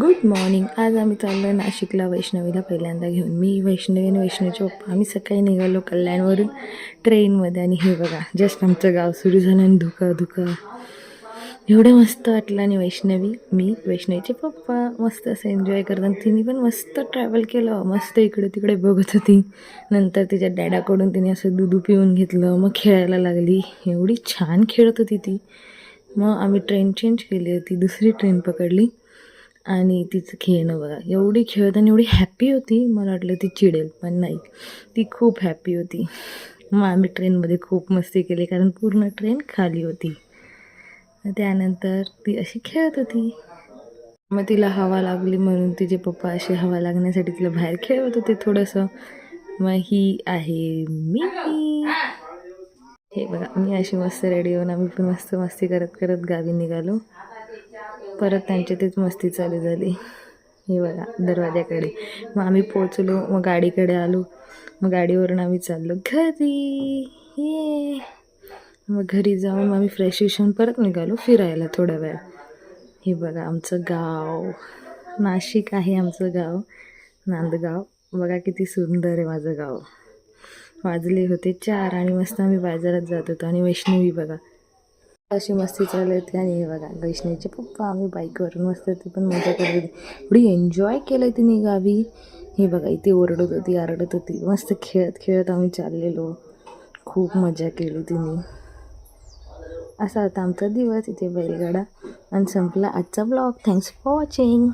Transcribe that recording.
Good morning आज आम्ही चाललो नाशिकला वैष्णवीला पहिल्यांदा घेऊन. मी वैष्णवी आणि वैष्णवीचे पप्पा आम्ही सकाळी निघालो कल्याणवरून ट्रेनमध्ये आणि हे बघा जस्ट आमचं गाव सुरू झालं आणि धुका धुका. एवढं मस्त वाटलं. आणि वैष्णवी मी वैष्णवीचे पप्पा मस्त असं एन्जॉय करतात. तिने पण मस्त ट्रॅव्हल केलं. मस्त इकडे तिकडे बघत होती. नंतर तिच्या डॅडाकडून तिने असं दूध पिऊन घेतलं. मग खेळायला लागली. एवढी छान खेळत होती ती. मग आम्ही ट्रेन चेंज केली. होती दुसरी ट्रेन पकडली. आणि तिचं खेळणं बघा. एवढी खेळत आणि एवढी हॅप्पी होती. मला वाटलं ती चिडेल पण नाही. ती खूप हॅपी होती. मग आम्ही ट्रेनमध्ये खूप मस्ती केली कारण पूर्ण ट्रेन खाली होती. त्यानंतर ती अशी खेळत होती. मग तिला हवा लागली म्हणून तिचे पप्पा अशी हवा लागण्यासाठी तिला बाहेर खेळवत होते थोडंसं. मग ही आहे मी. हे बघा मी अशी मस्त रेडी होऊन आम्ही पण मस्त मस्ती करत करत गावी निघालो. परत त्यांची तीच मस्ती चालू झाली. हे बघा दरवाज्याकडे. मग आम्ही पोचलो मग गाडीकडे आलो. मग गाडीवरून आम्ही चाललो. घरी! ये! मग घरी जाऊन आम्ही फ्रेश होऊन परत निघालो फिरायला थोड्या वेळ. हे बघा आमचं गाव. नाशिक आहे आमचं गाव. नांदगाव. बघा किती सुंदर आहे माझं गाव. वाजले होते चार आणि मस्त आम्ही बाजारात जात होतो. आणि वैष्णवी बघा अशी मस्ती चालू होती आणि हे बघा वैष्णवीचे पप्पा आम्ही बाईकवरून मस्त ती पण मजा करत होती. एवढी एन्जॉय केलं तिने गावी. हे बघा इथे ओरडत होती आरडत होती. मस्त खेळत खेळत आम्ही चाललेलो. खूप मजा केली तिने. असा आता आमचा दिवस. इथे बैलगाडा. आणि संपला आजचा ब्लॉग थँक्स फॉर वॉचिंग